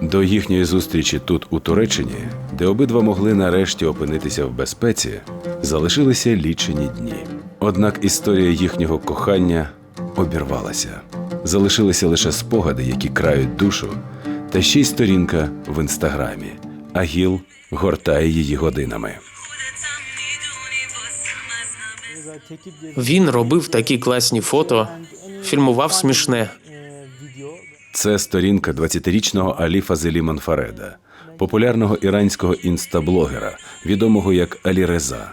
До їхньої зустрічі тут, у Туреччині, де обидва могли нарешті опинитися в безпеці, залишилися лічені дні. Однак історія їхнього кохання обірвалася. Залишилися лише спогади, які крають душу, та ще й сторінка в інстаграмі. Агіл гортає її годинами. Він робив такі класні фото, фільмував смішне. Це сторінка 20-річного Алі Фазелі Манфареда, популярного іранського інстаблогера, відомого як Алі Реза.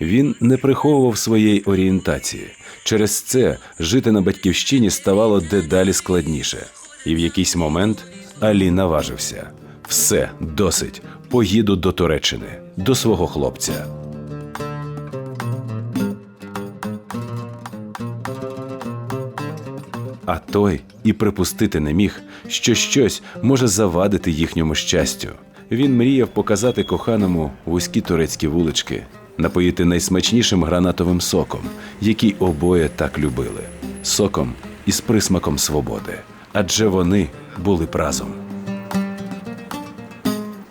Він не приховував своєї орієнтації. Через це жити на батьківщині ставало дедалі складніше. І в якийсь момент Алі наважився: все, досить, поїду до Туреччини, до свого хлопця. А той і припустити не міг, що щось може завадити їхньому щастю. Він мріяв показати коханому вузькі турецькі вулички, напоїти найсмачнішим гранатовим соком, який обоє так любили соком із присмаком свободи. Адже вони були б разом.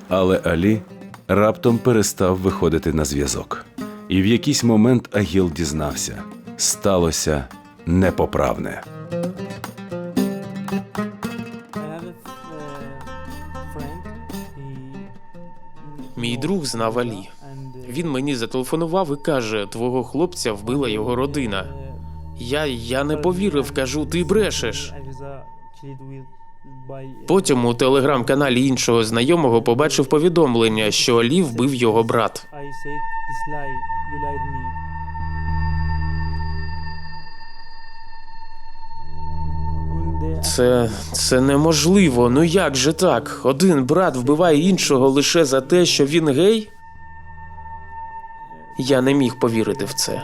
Але Алі раптом перестав виходити на зв'язок. І в якийсь момент Агіл дізнався сталося непоправне. Мій друг знав Алі. Він мені зателефонував і каже: твого хлопця вбила його родина. Я, я не повірив, кажу, ти брешеш. Потім у телеграм-каналі іншого знайомого побачив повідомлення, що Алі вбив його брат. Це це неможливо. Ну як же так? Один брат вбиває іншого лише за те, що він гей? Я не міг повірити в це.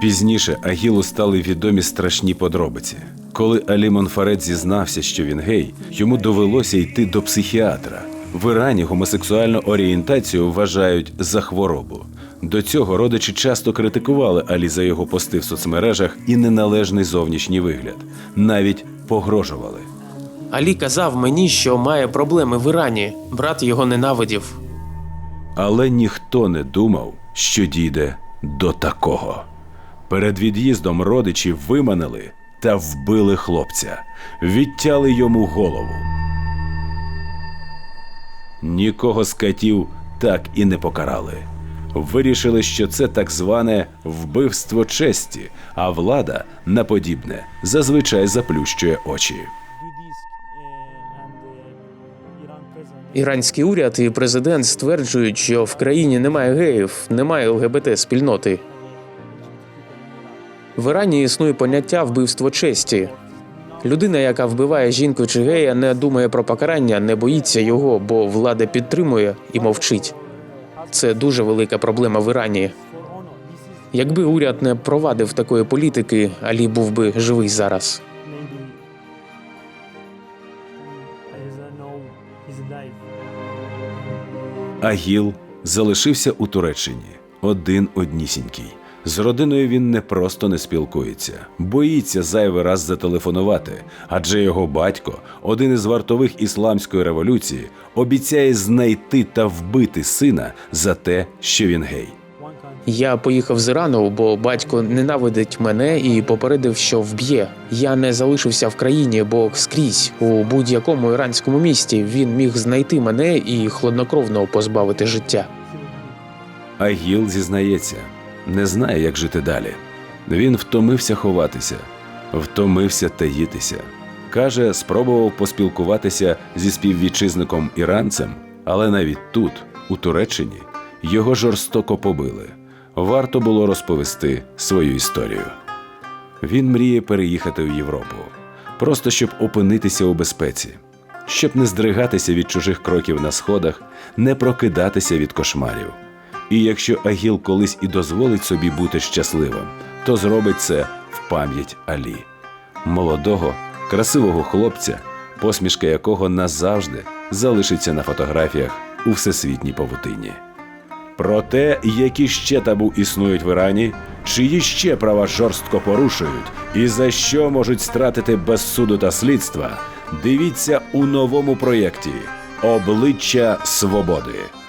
Пізніше Агілу стали відомі страшні подробиці. Коли Алі Монфарет зізнався, що він гей, йому довелося йти до психіатра. В Ірані гомосексуальну орієнтацію вважають за хворобу. До цього родичі часто критикували Алі за його пости в соцмережах і неналежний зовнішній вигляд, навіть погрожували. Алі казав мені, що має проблеми в Ірані. Брат його ненавидів. Але ніхто не думав, що дійде до такого. Перед від'їздом родичі виманили та вбили хлопця, відтяли йому голову. Нікого з катів так і не покарали. Вирішили, що це так зване вбивство честі, а влада на подібне зазвичай заплющує очі. Іранський уряд і президент стверджують, що в країні немає геїв, немає ЛГБТ спільноти. В Ірані існує поняття вбивство честі. Людина, яка вбиває жінку чи гея, не думає про покарання, не боїться його, бо влада підтримує і мовчить. Це дуже велика проблема в Ірані. Якби уряд не провадив такої політики, Алі був би живий зараз. Агіл залишився у Туреччині один однісінький. З родиною він не просто не спілкується, боїться зайвий раз зателефонувати, адже його батько, один із вартових ісламської революції, обіцяє знайти та вбити сина за те, що він гей. Я поїхав з Ірану, бо батько ненавидить мене і попередив, що вб'є. Я не залишився в країні, бо скрізь у будь-якому іранському місті він міг знайти мене і хладнокровно позбавити життя. Агіл зізнається, не знає, як жити далі. Він втомився ховатися, втомився таїтися. Каже, спробував поспілкуватися зі співвітчизником іранцем, але навіть тут, у Туреччині, його жорстоко побили. Варто було розповісти свою історію. Він мріє переїхати в Європу, просто щоб опинитися у безпеці, щоб не здригатися від чужих кроків на сходах, не прокидатися від кошмарів. І якщо Агіл колись і дозволить собі бути щасливим, то зробить це в пам'ять Алі, молодого, красивого хлопця, посмішка якого назавжди залишиться на фотографіях у всесвітній павутині. Про те, які ще табу існують в Ірані, чиї ще права жорстко порушують, і за що можуть стратити без суду та слідства, Дивіться у новому проєкті Обличчя свободи.